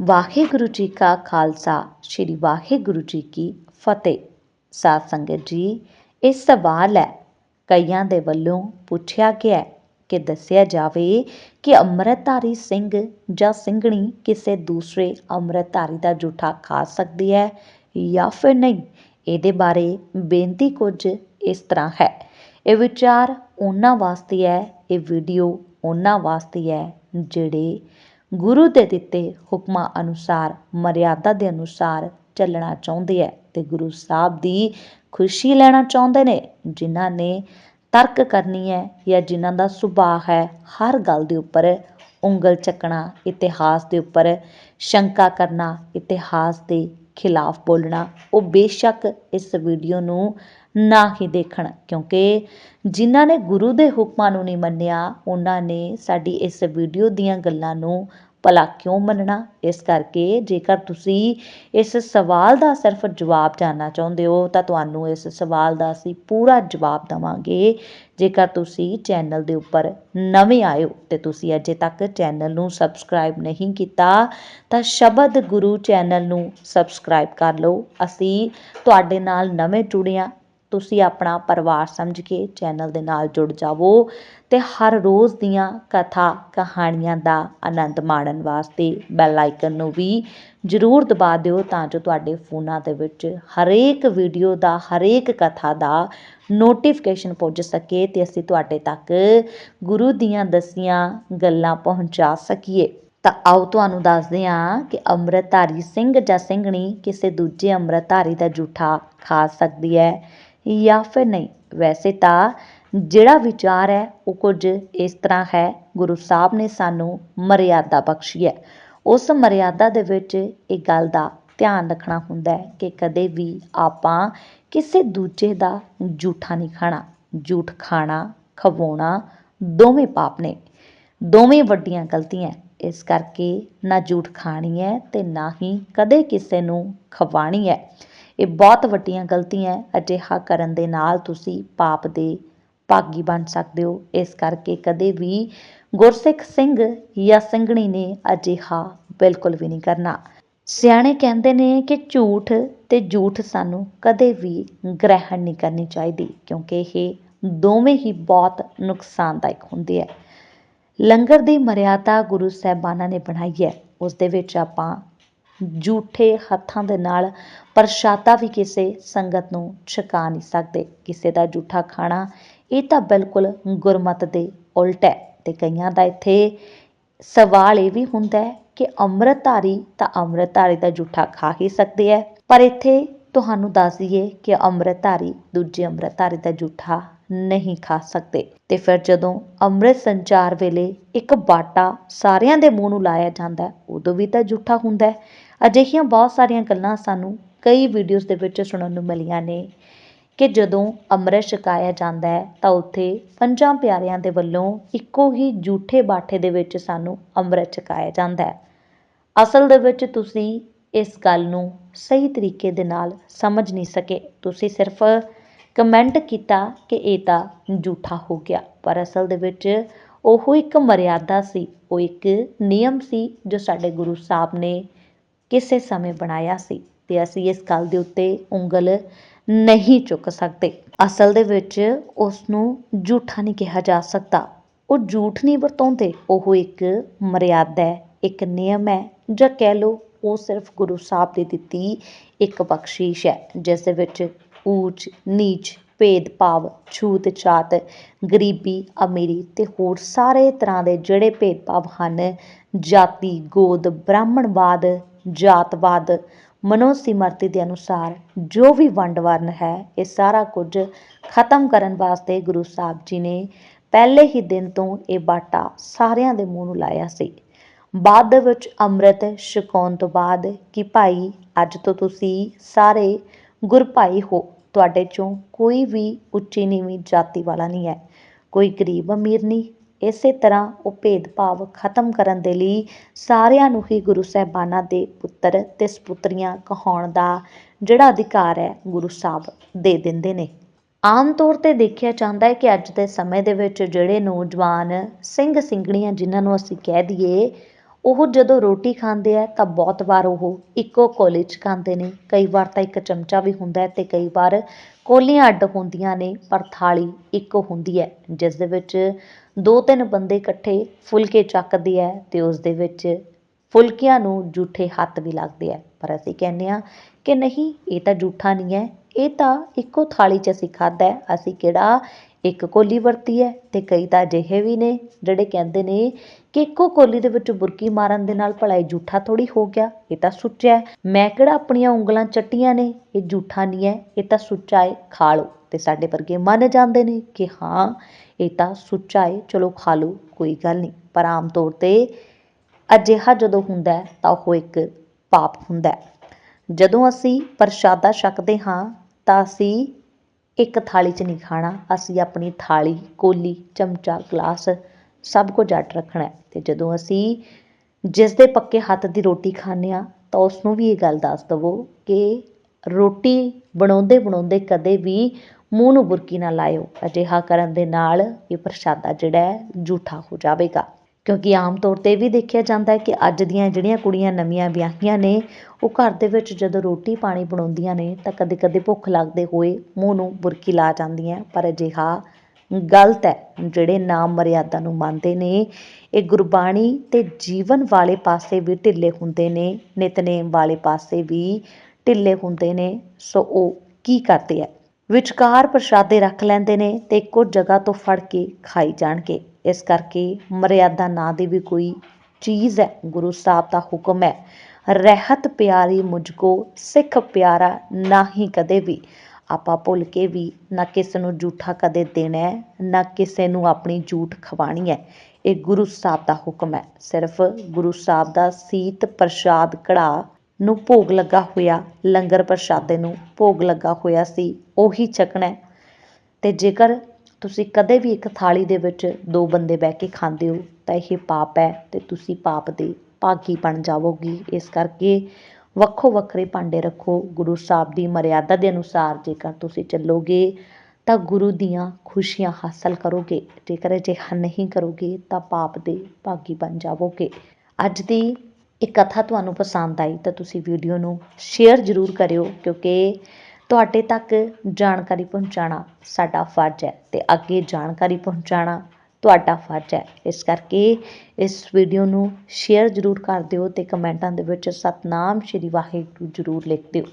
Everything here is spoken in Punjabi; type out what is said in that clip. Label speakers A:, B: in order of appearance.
A: ਵਾਹਿਗੁਰੂ ਜੀ ਕਾ ਖਾਲਸਾ, ਸ੍ਰੀ ਵਾਹਿਗੁਰੂ ਜੀ ਕੀ ਫਤਿਹ। ਸਾਧ ਸੰਗਤ ਜੀ ਇਹ ਸਵਾਲ ਹੈ, ਕਈਆਂ ਦੇ ਵੱਲੋਂ ਪੁੱਛਿਆ ਗਿਆ ਕਿ ਦੱਸਿਆ ਜਾਵੇ ਕਿ ਅੰਮ੍ਰਿਤਧਾਰੀ ਸਿੰਘ ਜਾਂ ਸਿੰਘਣੀ ਕਿਸੇ ਦੂਸਰੇ ਅੰਮ੍ਰਿਤਧਾਰੀ ਦਾ ਜੂਠਾ ਖਾ ਸਕਦੀ ਹੈ ਜਾਂ ਫਿਰ ਨਹੀਂ? ਇਹਦੇ ਬਾਰੇ ਬੇਨਤੀ ਕੁਝ ਇਸ ਤਰ੍ਹਾਂ ਹੈ। ਇਹ ਵਿਚਾਰ ਉਹਨਾਂ ਵਾਸਤੇ ਹੈ, ਇਹ ਵੀਡੀਓ ਉਹਨਾਂ ਵਾਸਤੇ ਹੈ ਜਿਹੜੇ ਗੁਰੂ ਦੇ ਦਿੱਤੇ ਹੁਕਮਾਂ ਅਨੁਸਾਰ, ਮਰਿਆਦਾ ਦੇ ਅਨੁਸਾਰ ਚੱਲਣਾ ਚਾਹੁੰਦੇ ਹੈ ਤੇ ਗੁਰੂ ਸਾਹਿਬ ਦੀ ਖੁਸ਼ੀ ਲੈਣਾ ਚਾਹੁੰਦੇ ਨੇ, ਜਿਨ੍ਹਾਂ ਨੇ ਤਰਕ ਕਰਨੀ ਹੈ ਜਾਂ ਜਿਨ੍ਹਾਂ ਦਾ ਸੁਭਾਅ ਹੈ ਹਰ ਗੱਲ ਦੇ ਉੱਪਰ ਉਂਗਲ ਚੱਕਣਾ, ਇਤਿਹਾਸ ਦੇ ਉੱਪਰ ਸ਼ੰਕਾ ਕਰਨਾ, ਇਤਿਹਾਸ ਦੇ ਖਿਲਾਫ ਬੋਲਣਾ, ਉਹ ਬੇਸ਼ੱਕ ਇਸ ਵੀਡੀਓ ਨੂੰ ਨਾ ਹੀ ਦੇਖਣ, ਕਿਉਂਕਿ ਜਿਨ੍ਹਾਂ ਨੇ ਗੁਰੂ ਦੇ ਹੁਕਮਾਂ ਨੂੰ ਨਹੀਂ ਮੰਨਿਆ, ਉਹਨਾਂ ਨੇ ਸਾਡੀ ਇਸ ਵੀਡੀਓ ਦੀਆਂ ਗੱਲਾਂ ਨੂੰ ਭਲਾ ਕਿਉਂ ਮੰਨਣਾ? ਇਸ ਕਰਕੇ ਜੇਕਰ ਤੁਸੀਂ ਇਸ ਸਵਾਲ ਦਾ ਸਿਰਫ ਜਵਾਬ ਜਾਣਨਾ ਚਾਹੁੰਦੇ ਹੋ, ਤਾਂ ਤੁਹਾਨੂੰ ਇਸ ਸਵਾਲ ਦਾ ਅਸੀਂ ਪੂਰਾ ਜਵਾਬ ਦਵਾਂਗੇ। ਜੇਕਰ ਤੁਸੀਂ ਚੈਨਲ ਦੇ ਉੱਪਰ ਨਵੇਂ ਆਏ ਹੋ ਤੇ ਤੁਸੀਂ ਅਜੇ ਤੱਕ ਚੈਨਲ ਨੂੰ ਸਬਸਕ੍ਰਾਈਬ ਨਹੀਂ ਕੀਤਾ, ਤਾਂ ਸ਼ਬਦ ਗੁਰੂ ਚੈਨਲ ਨੂੰ ਸਬਸਕ੍ਰਾਈਬ ਕਰ ਲਓ। ਅਸੀਂ ਤੁਹਾਡੇ ਨਾਲ ਨਵੇਂ ਜੁੜਿਆ ਤੁਸੀਂ ਆਪਣਾ ਪਰਿਵਾਰ ਸਮਝ ਕੇ ਚੈਨਲ ਦੇ ਨਾਲ ਜੁੜ ਜਾਵੋ ਤੇ ਹਰ ਰੋਜ਼ ਦੀਆਂ ਕਥਾ ਕਹਾਣੀਆਂ ਦਾ ਆਨੰਦ ਮਾਣਨ ਵਾਸਤੇ ਬੈਲ ਆਈਕਨ ਨੂੰ ਵੀ ਜ਼ਰੂਰ ਦਬਾ ਦਿਓ ਤਾਂ ਜੋ ਤੁਹਾਡੇ ਫੋਨਾਂ ਦੇ ਵਿੱਚ ਹਰੇਕ ਵੀਡੀਓ ਦਾ, ਹਰੇਕ ਕਥਾ ਦਾ ਨੋਟੀਫਿਕੇਸ਼ਨ ਪਹੁੰਚ ਸਕੇ ਤੇ ਅਸੀਂ ਤੁਹਾਡੇ ਤੱਕ ਗੁਰੂ ਦੀਆਂ ਦਸੀਆਂ ਗੱਲਾਂ ਪਹੁੰਚਾ ਸਕੀਏ। ਤਾਂ ਆਓ ਤੁਹਾਨੂੰ ਦੱਸਦੇ ਹਾਂ ਕਿ ਅੰਮ੍ਰਿਤਧਾਰੀ ਸਿੰਘ ਜਾਂ ਸਿੰਘਣੀ ਕਿਸੇ ਦੂਜੇ ਅੰਮ੍ਰਿਤਧਾਰੀ ਦਾ ਜੂਠਾ ਖਾ ਸਕਦੀ ਹੈ। ਜਾਂ ਫਿਰ ਨਹੀਂ। ਵੈਸੇ ਤਾਂ ਜਿਹੜਾ ਵਿਚਾਰ ਹੈ, ਉਹ ਕੁਝ ਇਸ ਤਰ੍ਹਾਂ ਹੈ, ਗੁਰੂ ਸਾਹਿਬ ਨੇ ਸਾਨੂੰ ਮਰਿਆਦਾ ਬਖਸ਼ੀ ਹੈ। ਉਸ ਮਰਿਆਦਾ ਦੇ ਵਿੱਚ ਇਹ ਗੱਲ ਦਾ ਧਿਆਨ ਰੱਖਣਾ ਹੁੰਦਾ ਹੈ ਕਿ ਕਦੇ ਵੀ ਆਪਾਂ ਕਿਸੇ ਦੂਜੇ ਦਾ ਝੂਠਾ ਨਹੀਂ ਖਾਣਾ। ਝੂਠ ਖਾਣਾ, ਖਵਾਉਣਾ ਦੋਵੇਂ ਪਾਪ ਨੇ। ਦੋਵੇਂ ਵੱਡੀਆਂ ਗਲਤੀਆਂ ਇਸ ਕਰਕੇ ਨਾ ਝੂਠ ਖਾਣੀ ਹੈ ਤੇ ਨਾ ਹੀ ਕਦੇ ਕਿਸੇ ਨੂੰ ਖਵਾਣੀ ਹੈ। ਇਹ ਬਹੁਤ ਵੱਡੀਆਂ ਗਲਤੀਆਂ ਅਜਿਹਾ ਕਰਨ ਦੇ ਨਾਲ ਤੁਸੀਂ ਪਾਪ ਦੇ ਭਾਗੀ ਬਣ ਸਕਦੇ ਹੋ। ਇਸ ਕਰਕੇ ਕਦੇ ਵੀ ਗੁਰਸਿੱਖ ਸਿੰਘ ਜਾਂ ਸਿੰਘਣੀ ਨੇ ਅਜਿਹਾ ਬਿਲਕੁਲ ਵੀ ਨਹੀਂ ਕਰਨਾ। ਸਿਆਣੇ ਕਹਿੰਦੇ ਨੇ ਕਿ ਝੂਠ ਤੇ ਝੂਠ ਸਾਨੂੰ ਕਦੇ ਵੀ ਗ੍ਰਹਿਣ ਨਹੀਂ ਕਰਨੀ ਚਾਹੀਦੀ, ਕਿਉਂਕਿ ਇਹ ਦੋਵੇਂ ਹੀ ਬਹੁਤ ਨੁਕਸਾਨਦਾਇਕ ਹੁੰਦੇ ਹੈ ਲੰਗਰ ਦੀ ਮਰਿਆਦਾ ਗੁਰੂ ਸਾਹਿਬਾਨਾਂ ਨੇ ਬਣਾਈ ਹੈ। ਉਸ ਦੇ ਵਿੱਚ ਆਪਾਂ ਜੂਠੇ ਹੱਥਾਂ ਦੇ ਨਾਲ ਪ੍ਰਸ਼ਾਦਾ ਵੀ ਕਿਸੇ ਸੰਗਤ ਨੂੰ ਛਕਾ ਨਹੀਂ ਸਕਦੇ। ਕਿਸੇ ਦਾ ਝੂਠਾ ਖਾਣਾ, ਇਹ ਤਾਂ ਬਿਲਕੁਲ ਗੁਰਮਤ ਦੇ ਉਲਟ ਹੈ ਤੇ ਕਈਆਂ ਦਾ ਇੱਥੇ ਸਵਾਲ ਇਹ ਵੀ ਹੁੰਦਾ ਹੈ ਕਿ ਅੰਮ੍ਰਿਤਧਾਰੀ ਤਾਂ ਅੰਮ੍ਰਿਤਧਾਰੀ ਦਾ ਜੂਠਾ ਖਾ ਹੀ ਸਕਦੇ ਹੈ। ਪਰ ਇੱਥੇ ਤੁਹਾਨੂੰ ਦੱਸ ਦਈਏ ਕਿ ਅੰਮ੍ਰਿਤਧਾਰੀ ਦੂਜੇ ਅੰਮ੍ਰਿਤਧਾਰੀ ਦਾ ਜੂਠਾ ਨਹੀਂ ਖਾ ਸਕਦੇ। ਤੇ ਫਿਰ ਜਦੋਂ ਅੰਮ੍ਰਿਤ ਸੰਚਾਰ ਵੇਲੇ ਇੱਕ ਬਾਟਾ ਸਾਰਿਆਂ ਦੇ ਮੂੰਹ ਨੂੰ ਲਾਇਆ ਜਾਂਦਾ, ਉਦੋਂ ਵੀ ਤਾਂ ਜੂਠਾ ਹੁੰਦਾ ਹੈ। ਅਜਿਹੀਆਂ ਬਹੁਤ ਸਾਰੀਆਂ ਗੱਲਾਂ ਸਾਨੂੰ ਕਈ ਵੀਡੀਓਜ਼ ਦੇ ਵਿੱਚ ਸੁਣਨ ਨੂੰ ਮਿਲੀਆਂ ਨੇ ਕਿ ਜਦੋਂ ਅੰਮ੍ਰਿਤ ਛਕਾਇਆ ਜਾਂਦਾ ਹੈ ਤਾਂ ਉੱਥੇ ਪੰਜਾਂ ਪਿਆਰਿਆਂ ਦੇ ਵੱਲੋਂ ਇੱਕੋ ਹੀ ਜੂਠੇ ਬਾਠੇ ਦੇ ਵਿੱਚ ਸਾਨੂੰ ਅੰਮ੍ਰਿਤ ਛਕਾਇਆ ਜਾਂਦਾ ਹੈ। ਅਸਲ ਦੇ ਵਿੱਚ ਤੁਸੀਂ ਇਸ ਗੱਲ ਨੂੰ ਸਹੀ ਤਰੀਕੇ ਦੇ ਨਾਲ ਸਮਝ ਨਹੀਂ ਸਕੇ। ਤੁਸੀਂ ਸਿਰਫ ਕਮੈਂਟ ਕੀਤਾ ਕਿ ਇਹ ਤਾਂ ਜੂਠਾ ਹੋ ਗਿਆ, ਪਰ ਅਸਲ ਦੇ ਵਿੱਚ ਉਹ ਇੱਕ ਮਰਿਆਦਾ ਸੀ, ਉਹ ਇੱਕ ਨਿਯਮ ਸੀ ਜੋ ਸਾਡੇ ਗੁਰੂ ਸਾਹਿਬ ਨੇ ਕਿਸੇ ਸਮੇਂ ਬਣਾਇਆ ਸੀ ਤੇ ਅਸੀਂ ਇਸ ਗੱਲ ਦੇ ਉੱਤੇ ਉਂਗਲ ਨਹੀਂ ਚੁੱਕ ਸਕਦੇ। ਅਸਲ ਦੇ ਵਿੱਚ ਉਸ ਨੂੰ ਝੂਠਾ ਨਹੀਂ ਕਿਹਾ ਜਾ ਸਕਦਾ। ਉਹ ਝੂਠ ਨਹੀਂ ਵਰਤੋਂਦੇ ਉਹ ਇੱਕ ਮਰਿਆਦਾ ਹੈ, ਇੱਕ ਨਿਯਮ ਹੈ, ਜਾਂ ਕਹਿ ਲਓ ਉਹ ਸਿਰਫ ਗੁਰੂ ਸਾਹਿਬ ਦੀ ਦਿੱਤੀ ਇੱਕ ਬਖਸ਼ੀਸ਼ ਹੈ, ਜਿਸ ਦੇ ਵਿੱਚ ਊਚ, ਨੀਚ, ਭੇਦਭਾਵ, ਛੂਤ, ਛਾਤ, ਗਰੀਬੀ, ਅਮੀਰੀ ਤੇ ਹੋਰ ਸਾਰੇ ਤਰ੍ਹਾਂ ਦੇ ਜਿਹੜੇ ਭੇਦਭਾਵ ਹਨ, ਜਾਤੀ, ਗੋਦ, ਬ੍ਰਾਹਮਣਵਾਦ ਜਾਤਵਾਦ, ਮਨੋਸਿਮਰਤੀ ਦੇ ਅਨੁਸਾਰ ਜੋ ਵੀ ਵੰਡ ਵਰਨ ਹੈ, ਇਹ ਸਾਰਾ ਕੁਝ ਖਤਮ ਕਰਨ ਵਾਸਤੇ ਗੁਰੂ ਸਾਹਿਬ ਜੀ ਨੇ ਪਹਿਲੇ ਹੀ ਦਿਨ ਤੋਂ ਇਹ ਬਾਟਾ ਸਾਰਿਆਂ ਦੇ ਮੂੰਹ ਨੂੰ ਲਾਇਆ ਸੀ। ਬਾਅਦ ਦੇ ਵਿੱਚ ਅੰਮ੍ਰਿਤ ਛਕਾਉਣ ਤੋਂ ਬਾਅਦ ਕਿ ਭਾਈ, ਅੱਜ ਤੋਂ ਤੁਸੀਂ ਸਾਰੇ ਗੁਰਭਾਈ ਹੋ, ਤੁਹਾਡੇ ਚੋਂ ਕੋਈ ਵੀ ਉੱਚੀ ਨੀਵੀਂ ਜਾਤੀ ਵਾਲਾ ਨਹੀਂ ਹੈ। ਕੋਈ ਗਰੀਬ ਅਮੀਰ ਨਹੀਂ ਇਸੇ ਤਰ੍ਹਾਂ ਉਹ ਭੇਦਭਾਵ ਖਤਮ ਕਰਨ ਦੇ ਲਈ ਸਾਰਿਆਂ ਨੂੰ ਹੀ ਗੁਰੂ ਸਾਹਿਬਾਨਾਂ ਦੇ ਪੁੱਤਰ ਤੇ ਸਪੁੱਤਰੀਆਂ ਕਹਾਉਣ ਦਾ ਜਿਹੜਾ ਅਧਿਕਾਰ ਹੈ ਗੁਰੂ ਸਾਹਿਬ ਦੇ ਦਿੰਦੇ ਨੇ। ਆਮ ਤੌਰ ਤੇ ਦੇਖਿਆ ਜਾਂਦਾ ਹੈ ਕਿ ਅੱਜ ਦੇ ਸਮੇਂ ਦੇ ਵਿੱਚ ਜਿਹੜੇ ਨੌਜਵਾਨ ਸਿੰਘ ਸਿੰਘਣੀਆਂ ਜਿਨ੍ਹਾਂ ਨੂੰ ਅਸੀਂ ਕਹਿ ਦਈਏ ਉਹ ਜਦੋਂ ਰੋਟੀ ਖਾਂਦੇ ਆ ਤਾਂ ਬਹੁਤ ਵਾਰ ਉਹ ਇੱਕੋ ਕੋਲੀ 'ਚ ਖਾਂਦੇ ਨੇ। ਕਈ ਵਾਰ ਤਾਂ ਇੱਕ ਚਮਚਾ ਵੀ ਹੁੰਦਾ ਹੈ ਤੇ ਕਈ ਵਾਰ ਕੋਲੀਆਂ ਅੱਡ ਹੁੰਦੀਆਂ ਨੇ, ਪਰ ਥਾਲੀ ਇੱਕੋ ਹੁੰਦੀ ਹੈ, ਜਿਸ ਦੇ ਵਿੱਚ ਦੋ ਤਿੰਨ ਬੰਦੇ ਇਕੱਠੇ ਫੁਲਕੇ ਚੱਕਦੇ ਆ ਤੇ ਉਸ ਦੇ ਵਿੱਚ ਫੁਲਕਿਆਂ ਨੂੰ ਜੂਠੇ ਹੱਥ ਵੀ ਲੱਗਦੇ ਆ। ਪਰ ਅਸੀਂ ਕਹਿੰਦੇ ਆ ਕਿ ਨਹੀਂ, ਇਹ ਤਾਂ ਜੂਠਾ ਨਹੀਂ ਹੈ, ਇਹ ਤਾਂ ਇੱਕੋ ਥਾਲੀ 'ਚ ਅਸੀਂ ਖਾਧਾ ਅਸੀਂ ਕਿਹੜਾ ਇੱਕ ਕੋਲੀ ਵਰਤੀ ਹੈ ਅਤੇ ਕਈ ਤਾਂ ਅਜਿਹੇ ਵੀ ਨੇ ਜਿਹੜੇ ਕਹਿੰਦੇ ਨੇ ਕਿ ਇੱਕੋ ਕੋਲੀ ਦੇ ਵਿੱਚ ਬੁਰਕੀ ਮਾਰਨ ਦੇ ਨਾਲ ਭਲਾ ਇਹ ਜੂਠਾ ਥੋੜ੍ਹੀ ਹੋ ਗਿਆ, ਇਹ ਤਾਂ ਸੁੱਚਾ ਹੈ। ਮੈਂ ਕਿਹੜਾ ਆਪਣੀਆਂ ਉਂਗਲਾਂ ਚੱਟੀਆਂ ਨੇ? ਇਹ ਜੂਠਾ ਨਹੀਂ ਹੈ, ਇਹ ਤਾਂ ਸੁੱਚਾ ਹੈ ਖਾ ਲਓ। ਅਤੇ ਸਾਡੇ ਵਰਗੇ ਮੰਨ ਜਾਂਦੇ ਨੇ ਕਿ ਹਾਂ, ਇਹ ਤਾਂ ਸੁੱਚਾ ਹੈ ਚਲੋ ਖਾ ਲਓ, ਕੋਈ ਗੱਲ ਨਹੀਂ। ਪਰ ਆਮ ਤੌਰ ਤੇ ਅਜਿਹਾ ਜਦੋਂ ਹੁੰਦਾ ਤਾਂ ਉਹ ਇੱਕ ਪਾਪ ਹੁੰਦਾ ਜਦੋਂ ਅਸੀਂ ਪ੍ਰਸ਼ਾਦਾ ਛਕਦੇ ਹਾਂ, ਤਾਂ ਅਸੀਂ ਇੱਕ ਥਾਲੀ 'ਚ ਨਹੀਂ ਖਾਣਾ। ਅਸੀਂ ਆਪਣੀ ਥਾਲੀ, ਕੋਲੀ, ਚਮਚਾ, ਗਲਾਸ ਸਭ ਕੁਝ ਅੱਡ ਰੱਖਣਾ ਅਤੇ ਜਦੋਂ ਅਸੀਂ ਜਿਸ ਦੇ ਪੱਕੇ ਹੱਥ ਦੀ ਰੋਟੀ ਖਾਂਦੇ ਹਾਂ, ਤਾਂ ਉਸਨੂੰ ਵੀ ਇਹ ਗੱਲ ਦੱਸ ਦੇਵੋ ਕਿ ਰੋਟੀ ਬਣਾਉਂਦੇ ਬਣਾਉਂਦੇ ਕਦੇ ਵੀ ਮੂੰਹ ਨੂੰ ਬੁਰਕੀ ਨਾ ਲਾਇਓ। ਅਜਿਹਾ ਕਰਨ ਦੇ ਨਾਲ ਇਹ ਪ੍ਰਸ਼ਾਦਾ ਜਿਹੜਾ ਹੈ ਝੂਠਾ ਹੋ ਜਾਵੇਗਾ। ਕਿਉਂਕਿ ਆਮ ਤੌਰ ਤੇ ਇਹ ਵੀ ਦੇਖਿਆ ਜਾਂਦਾ ਕਿ ਅੱਜ ਦੀਆਂ ਜਿਹੜੀਆਂ ਕੁੜੀਆਂ ਨਵੀਆਂ ਵਿਆਹੀਆਂ ਨੇ, ਉਹ ਘਰ ਦੇ ਵਿੱਚ ਜਦੋਂ ਰੋਟੀ ਪਾਣੀ ਬਣਾਉਂਦੀਆਂ ਨੇ, ਤਾਂ ਕਦੇ ਕਦੇ ਭੁੱਖ ਲੱਗਦੇ ਹੋਏ ਮੂੰਹ ਨੂੰ ਬੁਰਕੀ ਲਾ ਜਾਂਦੀਆਂ। ਪਰ ਅਜਿਹਾ ਗਲਤ ਹੈ, ਜਿਹੜੇ ਨਾਮ ਮਰਿਆਦਾ ਨੂੰ ਮੰਨਦੇ ਨੇ, ਇਹ ਗੁਰਬਾਣੀ ਤੇ ਜੀਵਨ ਵਾਲੇ ਪਾਸੇ ਵੀ ਢਿੱਲੇ ਹੁੰਦੇ ਨੇ, ਨਿਤਨੇਮ ਵਾਲੇ ਪਾਸੇ ਵੀ ਢਿੱਲੇ ਹੁੰਦੇ ਨੇ। ਸੋ ਉਹ ਕੀ ਕਰਦੇ ਆ? ਵਿਚਕਾਰ ਪ੍ਰਸ਼ਾਦੇ ਰੱਖ ਲੈਂਦੇ ਨੇ ਤੇ ਇੱਕੋ ਜਗ੍ਹਾ ਤੋਂ ਫੜ ਕੇ ਖਾਈ ਜਾਣਗੇ। ਇਸ ਕਰਕੇ ਮਰਿਆਦਾ ਨਾਂ ਦੀ ਵੀ ਕੋਈ ਚੀਜ਼ ਹੈ, ਗੁਰੂ ਸਾਹਿਬ ਦਾ ਹੁਕਮ ਹੈ, ਰਹਿਤ ਪਿਆਰੀ ਮੁਝ ਕੋ ਸਿੱਖ ਪਿਆਰਾ ਨਾ ਹੀ ਕਦੇ ਵੀ, ਆਪਾਂ ਭੁੱਲ ਕੇ ਵੀ ਨਾ ਕਿਸੇ ਨੂੰ ਝੂਠਾ ਕਦੇ ਦੇਣਾ ਹੈ, ਨਾ ਕਿਸੇ ਨੂੰ ਆਪਣੀ ਝੂਠ ਖਵਾਣੀ ਹੈ, ਇਹ ਗੁਰੂ ਸਾਹਿਬ ਦਾ ਹੁਕਮ ਹੈ, ਸਿਰਫ ਗੁਰੂ ਸਾਹਿਬ ਦਾ ਸੀਤ ਪ੍ਰਸ਼ਾਦ ਕੜਾ ਨੂੰ ਭੋਗ ਲੱਗਾ ਹੋਇਆ, ਲੰਗਰ ਪ੍ਰਸ਼ਾਦੇ ਨੂੰ ਭੋਗ ਲੱਗਾ ਹੋਇਆ ਸੀ, ਉਹੀ ਛਕਣਾ ਹੈ, ਤੇ ਜੇਕਰ ਤੁਸੀਂ ਕਦੇ ਵੀ ਇੱਕ ਥਾਲੀ ਦੇ ਵਿੱਚ ਦੋ ਬੰਦੇ ਬਹਿ ਕੇ ਖਾਂਦੇ ਹੋ, ਤਾਂ ਇਹ ਪਾਪ ਹੈ ਅਤੇ ਤੁਸੀਂ ਪਾਪ ਦੇ ਭਾਗੀ ਬਣ ਜਾਵੋਗੇ। ਇਸ ਕਰਕੇ ਵੱਖੋ ਵੱਖਰੇ ਭਾਂਡੇ ਰੱਖੋ। ਗੁਰੂ ਸਾਹਿਬ ਦੀ ਮਰਿਆਦਾ ਦੇ ਅਨੁਸਾਰ ਜੇਕਰ ਤੁਸੀਂ ਚੱਲੋਗੇ, ਤਾਂ ਗੁਰੂ ਦੀਆਂ ਖੁਸ਼ੀਆਂ ਹਾਸਲ ਕਰੋਗੇ। ਜੇਕਰ ਅਜਿਹਾ ਨਹੀਂ ਕਰੋਗੇ, ਤਾਂ ਪਾਪ ਦੇ ਭਾਗੀ ਬਣ ਜਾਵੋਗੇ। ਅੱਜ ਦੀ ਇਹ ਕਥਾ ਤੁਹਾਨੂੰ ਪਸੰਦ ਆਈ ਤਾਂ ਤੁਸੀਂ ਵੀਡੀਓ ਨੂੰ ਸ਼ੇਅਰ ਜ਼ਰੂਰ ਕਰਿਓ, ਕਿਉਂਕਿ ਤੁਹਾਡੇ ਤੱਕ ਜਾਣਕਾਰੀ ਪਹੁੰਚਾਉਣਾ ਸਾਡਾ ਫਰਜ਼ ਹੈ ਅਤੇ ਅੱਗੇ ਜਾਣਕਾਰੀ ਪਹੁੰਚਾਉਣਾ ਤੁਹਾਡਾ ਫਰਜ਼ ਹੈ। ਇਸ ਕਰਕੇ ਇਸ ਵੀਡੀਓ ਨੂੰ ਸ਼ੇਅਰ ਜ਼ਰੂਰ ਕਰ ਦਿਓ ਅਤੇ ਕਮੈਂਟਾਂ ਦੇ ਵਿੱਚ ਸਤਨਾਮ ਸ਼੍ਰੀ ਵਾਹਿਗੁਰੂ ਜ਼ਰੂਰ ਲਿਖ ਦਿਓ।